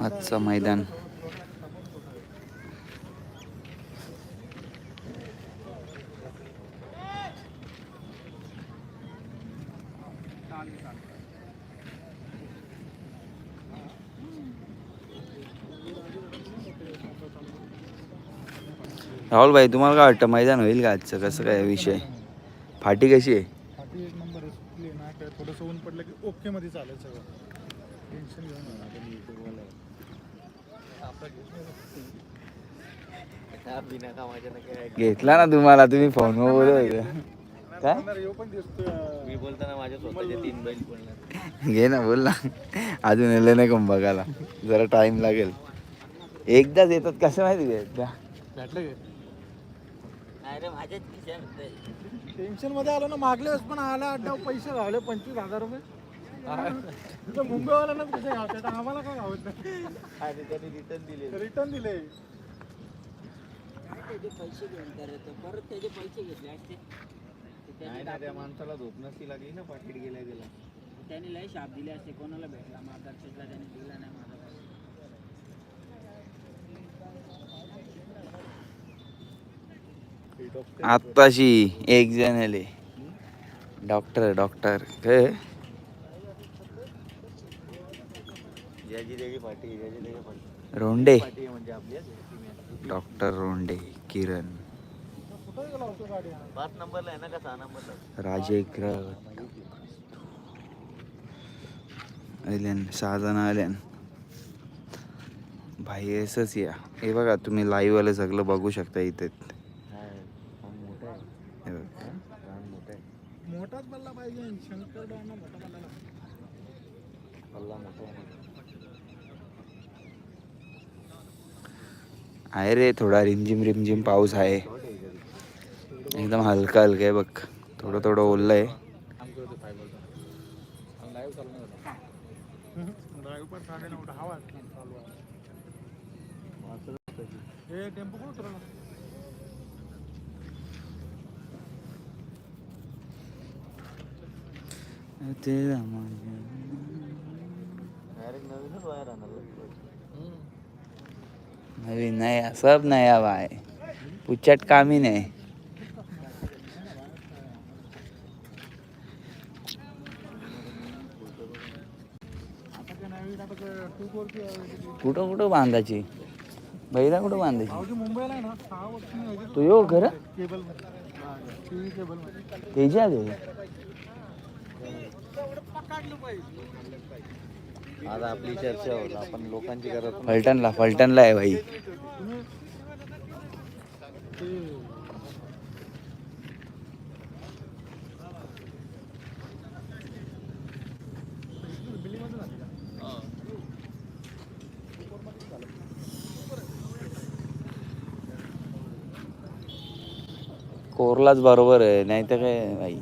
आजचं मैदान. राहुल भाई तुम्हाला काय वाटतं मैदान होईल का आजचं? कसं काय विषय? फाटी कशी आहे पाटी एक नंबर आहे सुटली ना काय थोडंसं ऊन पडलं की ओके मध्ये चालेल सगळं. टेन्शन घेऊन नका तुम्ही युट्यूबवाला. घेतला ना तुम्हाला तुम्ही फोनवर बोलत होते. काय? येणार, ह्यो पण दिसतोय. मी बोलताना माझ्या स्वतःचे तीन बैल बोलणार. घे ना बोल ना. अजून येलं नाही कोण बघायला जरा टाइम लागेल. एकदाच येतात कसं माहिती भेटलं की नाही रे माझ्याच खिशात टेन्शनमध्ये आलो ना मागल्या वेळेस पण आला अड्डा पैसे घावले पंचवीस हजार रुपये. तिथं मुंबईवाल्यांनाच पैसे घावतात आम्हाला काय घावत नाही. रिटर्न दिले. रिटर्न दिले पैसे घेऊन करत परत त्याचे पैसे घेतले असते. नाही ना त्या माणसाला झोप नसती लागली ना पाकिट गेल्या गेला त्याने लय शाप दिले असते कोणाला भेटला? मार्गदर्शकला त्याने दिला नाही माझा पैसा. आत्ताशी एक जण आले. Doctor doctor. काय रोंडे. म्हणजे. डॉक्टर रोंडे किरण. कुठं गेला होतो गाडी पाच नंबरला आहे ना का सहा नंबरला राजेग्र आल्यान सहा जण आल्यान. भाई असंच या. हे बघा तुम्ही लाईव्ह वाले सगळं बघू शकता इथे मोठा आहे हे बघ. रान मोठा आहे मोठाच बल्ला पल्ला मोठा आहे रे थोडा रिमझिम रिमझिम पाऊस आहे. एकदम हलका हलका आहे बघ. थोडं थोडं ओललं आहे टेम्पो कुठं उतरवला तेरा माझ्या नवीन नया सब नया भाई पुचट कामी नाही आता काय नवीन आता टू फोरची कुठं कुठं बांधायची? बैला कुठं बांधायची? मुंबईला तू येऊ खरं केबलमध्ये टी व्ही केबलमध्ये तेजा दे आज आपली चर्चा होत आपण लोकांची गरज फलटणला फलटणला आहे भाई. कोरलाच बरोबर आहे. नाही तर काय भाई?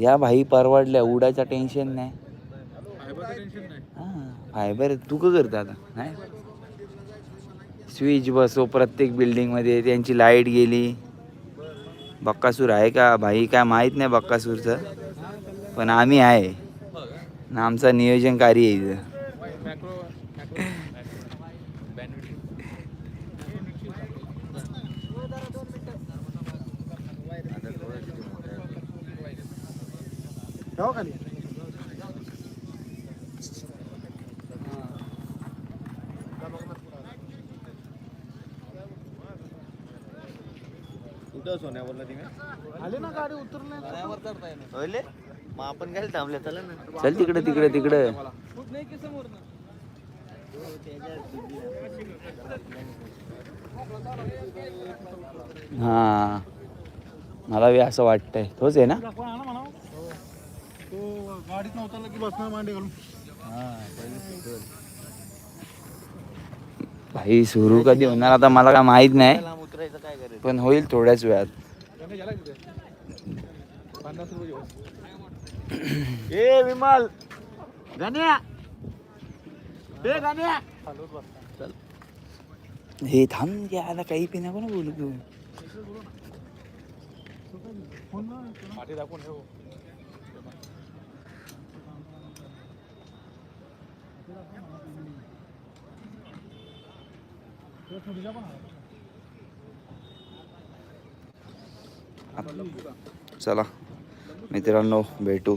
या भाई परवडल्या उडायचं टेन्शन नाही. हा फायबर तू का करता आता? नाही? स्विच बसव प्रत्येक बिल्डिंगमध्ये त्यांची लाइट गेली. बक्कासूर आहे का? भाई काय माहीत नाही बक्कासूरचं. पण आम्ही आहे. ना आमचा नियोजनकारी आहे इथं. ठेवा खाली कुठं सोन्यावरला तुम्ही आले ना गाडी उतरले मग आपण काय थांबले चला ना. चल तिकडे तिकडे तिकडे. हा. मला बी असं वाटतंय. तोच आहे ना? गाडीत नव्हता की बसणार मांडी घालून. भाई सुरू कधी होणार आता मला काय माहीत नाही. लांब उतरायचं काय करायचं पण होईल थोड्याच वेळात. ए विमल! गण्या! ए गण्या! चालवत बसता हे थांब याला काही पिना पण बोलू? तू फोन ना पाठी दाखवून ठेव थोडीचा पण आला. चला मित्रांनो भेटू.